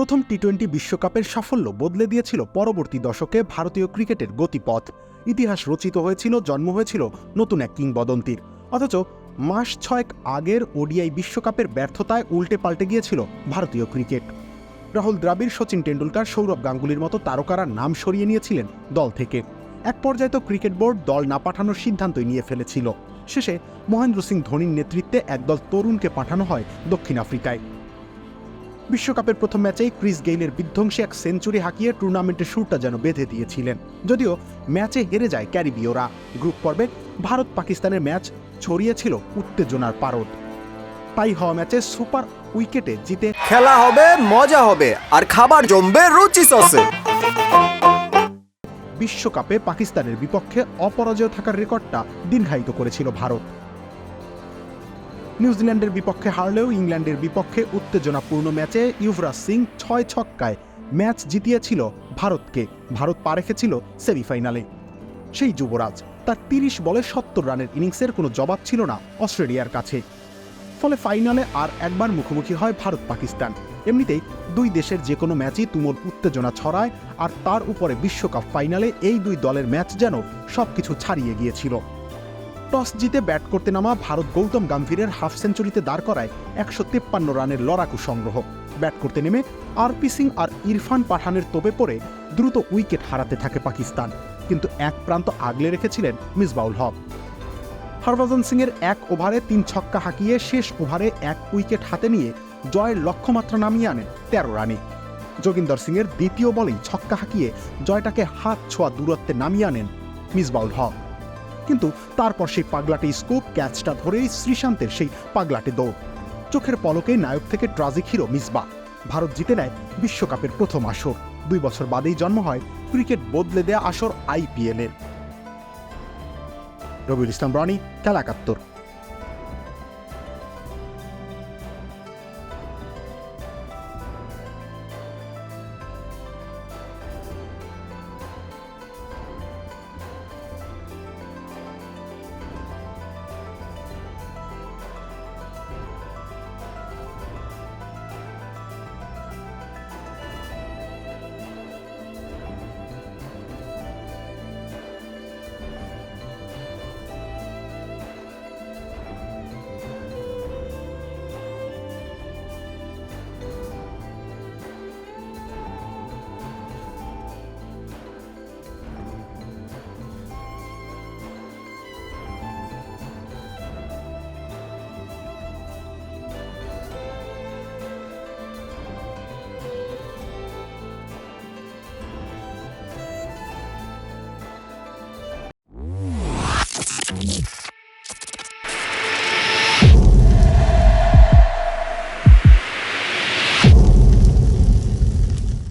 প্রথম T twenty বিশ্বকাপের সাফল্য বদলে দিয়েছিল পরবর্তী দশকে ভারতীয় ক্রিকেটের গতিপথ। ইতিহাস রচিত হয়েছিল, জন্ম হয়েছিল নতুন এক কিংবদন্তির। অথচ মাস ছয়েক আগের ওডিআই বিশ্বকাপের ব্যর্থতায় উল্টে পাল্টে গিয়েছিল ভারতীয় ক্রিকেট। রাহুল দ্রাবিড়, সচিন টেন্ডুলকার সৌরভ গাঙ্গুলির মতো তারকারা নাম সরিয়ে নিয়েছিলেন দল থেকে। এক পর্যায়ে তো ক্রিকেট বোর্ড দল না পাঠানোর সিদ্ধান্তই নিয়ে ফেলেছিল। শেষে মহেন্দ্র সিং ধোনির নেতৃত্বে একদল তরুণকে পাঠানো হয় দক্ষিণ আফ্রিকায়। বিশ্বকাপের প্রথম ম্যাচেই ক্রিস গেইলের বিধ্বংসী এক সেঞ্চুরি হাঁকিয়ে টুর্নামেন্টের শুরুটা যেন বেঁধে দিয়েছিলেন। যদিও ম্যাচে হেরে যায় ক্যারিবীয়রা। গ্রুপ পর্বে ভারত পাকিস্তানের ম্যাচ ছড়িয়েছিল উত্তেজনার পারদ। তাই হওয়া ম্যাচে সুপার উইকেটে জিতে খেলা হবে মজা হবে আর খাবার জমবে রুচি সসে। বিশ্বকাপে পাকিস্তানের বিপক্ষে অপরাজয় থাকার রেকর্ডটা দীর্ঘায়িত করেছিল ভারত। নিউজিল্যান্ডের বিপক্ষে হারলেও ইংল্যান্ডের বিপক্ষে উত্তেজনাপূর্ণ ম্যাচে ইউভরাজ সিং ছয় ছক্কায় ম্যাচ জিতিয়েছিল ভারতকে। ভারত পা রেখেছিল সেমিফাইনালে। সেই যুবরাজ, তার তিরিশ বলে সত্তর রানের ইনিংসের কোনো জবাব ছিল না অস্ট্রেলিয়ার কাছে। ফলে ফাইনালে আর একবার মুখোমুখি হয় ভারত পাকিস্তান। এমনিতেই দুই দেশের যে কোনো ম্যাচই তুমুল উত্তেজনা ছড়ায়, আর তার উপরে বিশ্বকাপ ফাইনালে এই দুই দলের ম্যাচ যেন সবকিছু ছাড়িয়ে গিয়েছিল। টস জিতে ব্যাট করতে নামা ভারত গৌতম গাম্ভীরের হাফ সেঞ্চুরিতে দাঁড় করায় একশো তেপ্পান্ন রানের লড়াকু সংগ্রহ। ব্যাট করতে নেমে আরপি সিং আর ইরফান পাঠানের তোপে পড়ে দ্রুত উইকেট হারাতে থাকে পাকিস্তান। কিন্তু এক প্রান্ত আগলে রেখেছিলেন মিসবাউল হক। হরভজন সিংয়ের এক ওভারে তিন ছক্কা হাঁকিয়ে শেষ ওভারে এক উইকেট হাতে নিয়ে জয়ের লক্ষ্যমাত্রা নামিয়ে আনেন তেরো রানে। যোগিন্দর সিংয়ের দ্বিতীয় বলেই ছক্কা হাঁকিয়ে জয়টাকে হাত ছোঁয়া দূরত্বে নামিয়ে আনেন মিসবাউল হক। কিন্তু তারপর সেই পাগলাটে স্কোপ ক্যাচটা ধরেই শ্রীশান্তের সেই পাগলাটি দৌড়। চোখের পলকে নায়ক থেকে ট্রাজিক হিরো মিসবা। ভারত জিতে নেয় বিশ্বকাপের প্রথম আসর। দুই বছর বাদেই জন্ম হয় ক্রিকেট বদলে দেয়া আসর আইপিএলের। রবিউল ইসলাম রনি খেলা একাত্তর